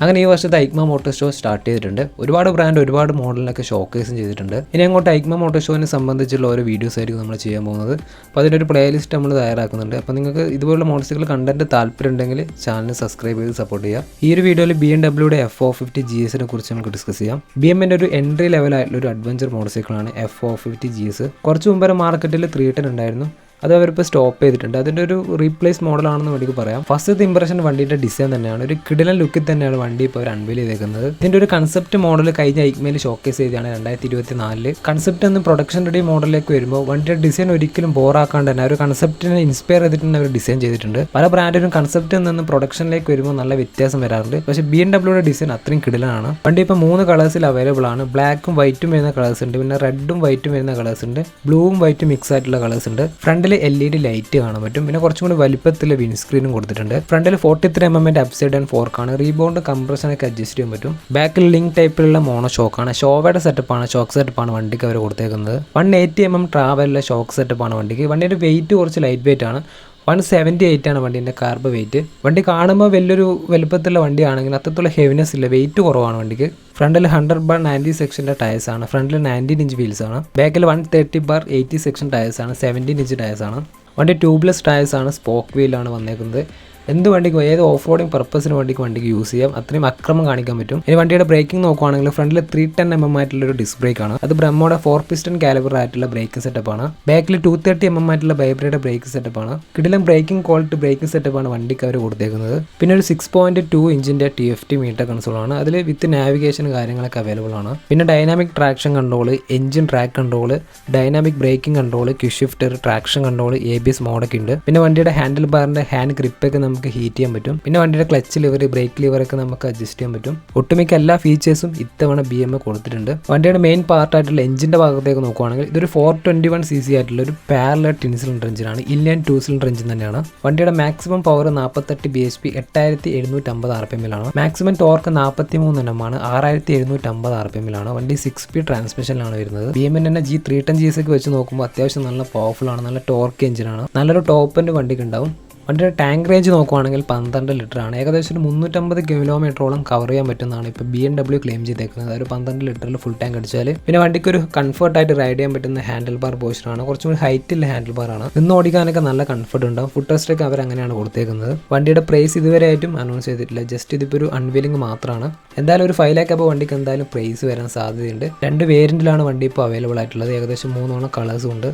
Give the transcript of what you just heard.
അങ്ങനെ ഈ വർഷത്തെ ഐക്മ മോട്ടോർ ഷോ സ്റ്റാർട്ട് ചെയ്തിട്ടുണ്ട്. ഒരുപാട് ബ്രാൻഡ് ഒരുപാട് മോഡലിനൊക്കെ ഷോക്കേസും ചെയ്തിട്ടുണ്ട്. ഇനി അങ്ങോട്ട് ഐക്മ മോട്ടോർ ഷോനെ സംബന്ധിച്ചുള്ള ഓരോ വീഡിയോസ് ആയിരിക്കും നമ്മൾ ചെയ്യാൻ പോകുന്നത്. അപ്പോൾ അതിനൊരു പ്ലേലിസ്റ്റ് നമ്മൾ തയ്യാറാക്കുന്നുണ്ട്. അപ്പോൾ നിങ്ങൾക്ക് ഇതുപോലുള്ള മോട്ടോർസൈക്കിൾ കണ്ടന്റ് താല്പര്യം ഉണ്ടെങ്കിൽ ചാനൽ സബ്സ്ക്രൈബ് ചെയ്ത് സപ്പോർട്ട് ചെയ്യുക. ഈ ഒരു വീഡിയോയിൽ ബി എം ഡബ്ല്യൂടെ എഫ് ഒ ഫിഫ്റ്റി ജി എസിനെ കുറിച്ച് നമുക്ക് ഡിസ്കസ് ചെയ്യാം. ബി എമ്മിന്റെ ഒരു എൻട്രി ലെവലായിട്ടുള്ള ഒരു അഡ്വഞ്ചർ മോട്ടോർ സൈക്കിളാണ് F O fifty G S കുറച്ച് മുമ്പ് മാർക്കറ്റിൽ ത്രീ ടെൻ ഉണ്ടായിരുന്നു. അത് അവരിപ്പോൾ സ്റ്റോപ്പ് ചെയ്തിട്ടുണ്ട്. അതിന്റെ ഒരു റീപ്ലേസ് മോഡലാണെന്ന് വേണമെങ്കിൽ പറയാം. ഫസ്റ്റ് ഇംപ്രഷൻ വണ്ടിയുടെ ഡിസൈൻ തന്നെയാണ്. ഒരു കിടിലൻ ലുക്കിൽ തന്നെയാണ് വണ്ടി ഇപ്പോൾ അവർ അൺവീൽ ചെയ്തേക്കുന്നത്. ഇതിന്റെ ഒരു കൺസെപ്റ്റ് മോഡൽ കഴിഞ്ഞ ഐക്മയിൽ ഷോക്കേസ് ചെയ്താണ് രണ്ടായിരത്തി ഇരുപത്തി നാലിൽ കൺസെപ്റ്റ് എന്ന് പ്രൊഡക്ഷൻ റെഡി മോഡലിലേക്ക് വരുമ്പോൾ വണ്ടിയുടെ ഡിസൈൻ ഒരിക്കലും ബോറാക്കാണ്ട് തന്നെ ഒരു കൺസെപ്റ്റിനെ ഇൻസ്പയർ ചെയ്തിട്ട് അവർ ഡിസൈൻ ചെയ്തിട്ടുണ്ട്. പല ബ്രാൻഡിനും കൺസെപ്റ്റിൽ നിന്ന് പ്രൊഡക്ഷനിലേക്ക് വരുമ്പോൾ നല്ല വ്യത്യാസം വരാറുണ്ട്. പക്ഷേ ബി എം ഡബ്ല്യൂയുടെ ഡിസൈൻ അത്രയും കിടിലാണ് വണ്ടി ഇപ്പോൾ മൂന്ന് കളേഴ്സിൽ അവൈലബിൾ ആണ്. ബ്ലാക്കും വൈറ്റും വരുന്ന കളേഴ്സ് ഉണ്ട്. പിന്നെ റെഡും വൈറ്റും വരുന്ന കളേഴ്സ് ഉണ്ട്. ബ്ലൂവും വൈറ്റും മിക്സ് ആയിട്ടുള്ള കളേഴ്സ് ഉണ്ട്. ഫ്രണ്ടിൽ എൽ ഇ ഡി ലൈറ്റ് കാണാൻ പറ്റും. പിന്നെ കുറച്ചും കൂടി വലിപ്പത്തിൽ വിൻസ്ക്രീനും കൊടുത്തിട്ടുണ്ട്. ഫ്രണ്ടിൽ ഫോർട്ടി ത്രീ എം എമ്മിന്റെ അപ്സൈഡ് ആൻഡ് ഫോർക്കാണ് റീബോണ്ട് കംപ്രഷനൊക്കെ അഡ്ജസ്റ്റ് ചെയ്യാൻ പറ്റും. ബാക്കിൽ ലിങ്ക് ടൈപ്പിലുള്ള മോണോ ഷോക്ക് ഷോക്കാണ് ഷോവയുടെ ആണ് ഷോക്ക് സെറ്റപ്പ് ആണ് വണ്ടിക്ക് അവർ കൊടുത്തേക്കുന്നത്. വൺ എയ്റ്റി എം എം ട്രാവലിലെ ഷോക്ക് സെറ്റപ്പാണ് വണ്ടിക്ക്. വണ്ടിയുടെ വെയിറ്റ് കുറച്ച് ലൈറ്റ് വെയിറ്റ് ആണ്. വൺ സെവന്റി എയ്റ്റ് ആണ് വണ്ടീന്റെ കാർബ് വെയിറ്റ് വണ്ടി കാണുമ്പോൾ വലിയൊരു വലുപ്പത്തിലുള്ള വണ്ടിയാണെങ്കിൽ അത്രത്തോളം ഹെവിനെസ് ഇല്ല. വെയിറ്റ് കുറവാണ് വണ്ടിക്ക്. ഫ്രണ്ടിൽ ഹൺഡ്രഡ് ബാർ നയന്റി സെക്ഷന്റെ ടയേഴ്സ് ആണ്. ഫ്രണ്ടിൽ നയന്റീൻ ഇഞ്ച് വീൽസ് ആണ്. ബാക്കിൽ one thirty bar eighty section tyres ആണ്. സെവന്റീൻ ഇഞ്ച് ടയേഴ്സ് ആണ്. വണ്ടി ട്യൂബ്ലെസ് ടയേഴ്സ് ആണ്. സ്പോക്ക് വീലാണ് വന്നേക്കുന്നത്. എന്ത് വണ്ടിക്കും ഏത് ഓഫ് റോഡിങ് പർപ്പസിന് വേണ്ടിക്ക് വണ്ടിക്ക് യൂസ് ചെയ്യാം അത്രയും അക്രമം കാണിക്കാൻ പറ്റും. ഇനി വണ്ടിയുടെ ബ്രേക്കിംഗ് നോക്കുവാണെങ്കിൽ ഫ്രണ്ടിൽ ത്രീ ടെൻ എം എം ആയിട്ടുള്ള ഒരു ഡിസ്ക് ബ്രേക്ക് ആണ്. അത് ബ്രഹ്മോടെ ഫോർ പിസ്റ്റൺ കാലിബർ ആയിട്ടുള്ള ബ്രേക്ക് സെറ്റപ്പ് ആണ്. ബാക്കിൽ ടു തേർട്ടി എം എം ആയിട്ടുള്ള ബൈബ്രയുടെ ബ്രേക്ക് സെറ്റപ്പ് ആണ്. കിടിലം ബ്രേക്കിംഗ് ക്വാളിറ്റി ബ്രേക്കിംഗ് സെറ്റപ്പ് ആണ് വണ്ടിക്ക് അവർ കൊടുത്തേക്കുന്നത്. പിന്നെ ഒരു six point two ഇഞ്ചിന്റെ T F T meter console ആണ്. അതിൽ വിത്ത് നാവിഗേഷൻ കാര്യങ്ങളൊക്കെ അവൈലബിൾ ആണ്. പിന്നെ dynamic traction control engine track control dynamic braking control quickshifter traction control A B S മോഡൊക്കെ ഉണ്ട്. പിന്നെ വണ്ടിയുടെ ഹാൻഡിൽ ബാറിന്റെ ഹാൻഡ് ഗ്രിപ്പൊക്കെ നമുക്ക് ഹീറ്റ് ചെയ്യാൻ പറ്റും. പിന്നെ വണ്ടിയുടെ ക്ലച്ച് ലിവർ ബ്രേക്ക് ലിവർ ഒക്കെ നമുക്ക് അഡ്ജസ്റ്റ് ചെയ്യാൻ പറ്റും. ഒട്ടുമിക്ക എല്ലാ ഫീച്ചേഴ്സും ഇത്തവണ ബി എം കൊടുത്തിട്ടുണ്ട്. വണ്ടിയുടെ മെയിൻ പാർട്ടായിട്ടുള്ള എഞ്ചിന്റെ ഭാഗത്തേക്ക് നോക്കുവാണെങ്കിൽ ഇതൊരു four twenty one C C ആയിട്ടുള്ള ഒരു പാരലർ ടിൻ സിലിണ്ടർ എഞ്ചിനാണ് ഇല്ലിയൻ ടു സിലിണ്ടർ എഞ്ചിൻ തന്നെയാണ്. വണ്ടിയുടെ മാക്സിമം പവർ നാൽപ്പത്തെട്ട് ബി എച്ച് പി എട്ടായിരത്തി എഴുന്നൂറ്റി അമ്പത് ആർ പി എമ്മിലാണ് മാക്സിമം ടോർക്ക് നാൽപ്പത്തി മൂന്ന് ആണ്. ആറായിരത്തി എഴുന്നൂറ്റി അമ്പത് ആർ പി എമ്മിലാണ് വണ്ടി സിക്സ് പി ട്രാൻസ്മിഷനിലാണ് വരുന്നത്. ബി എമ്മിന് തന്നെ G three ten G S ഒക്കെ വെച്ച് നോക്കുമ്പോൾ അത്യാവശ്യം നല്ല പവർഫുൾ ആണ്. നല്ല ടോർക്ക് എഞ്ചിനാണ് നല്ലൊരു ടോപ്പ് എന്റെ വണ്ടിക്ക് ഉണ്ടാവും. വണ്ടിയുടെ ടാങ്ക് റേഞ്ച് നോക്കുവാണെങ്കിൽ പന്ത്രണ്ട് ആണ്. ഏകദേശം ഒരു മുന്നൂറ്റമ്പത് കിലോമീറ്ററോളം കവർ ചെയ്യാൻ പറ്റുന്നതാണ് ഇപ്പോൾ ബി എം ഡബ്ല്യൂ ക്ലെയിം ചെയ്തേക്കുന്നത്. ഒരു പന്ത്രണ്ട് ലിറ്ററിൽ ഫുൾ ടാങ്ക് അടിച്ചാൽ പിന്നെ വണ്ടിക്ക് ഒരു കംഫർട്ടായിട്ട് റൈഡ് ചെയ്യാൻ പറ്റുന്ന ഹാൻഡിൽ ബാർ പോസ്റ്ററാണ് കുറച്ചും കൂടി ഹൈറ്റുള്ള ഹാൻഡിൽ ആണ്. നിന്ന് ഓടിക്കാനൊക്കെ നല്ല കംഫർട്ട് ഉണ്ടാവും. ഫുഡ് ടെസ്റ്റൊക്കെ അവർ അങ്ങനെയാണ് കൊടുത്തേക്കുന്നത്. വണ്ടിയുടെ പ്രൈസ് ഇതുവരെ ആയിട്ടും അനൗൺസ് ചെയ്തിട്ടില്ല. ജസ്റ്റ് ഇതിപ്പോൾ ഒരു അൺവീലിംഗ് മാത്രമാണ് എന്തായാലും ഒരു ഫൈവ് ലാക്ക് അപ്പോൾ വണ്ടിക്ക് എന്തായാലും പ്രൈസ് വരാൻ സാധ്യതയുണ്ട്. രണ്ട് വേരിയന്റിലാണ് വണ്ടി ഇപ്പോൾ അവൈലബിൾ ആയിട്ടുള്ളത്. ഏകദേശം മൂന്നോളം കളേഴ്സും ഉണ്ട്.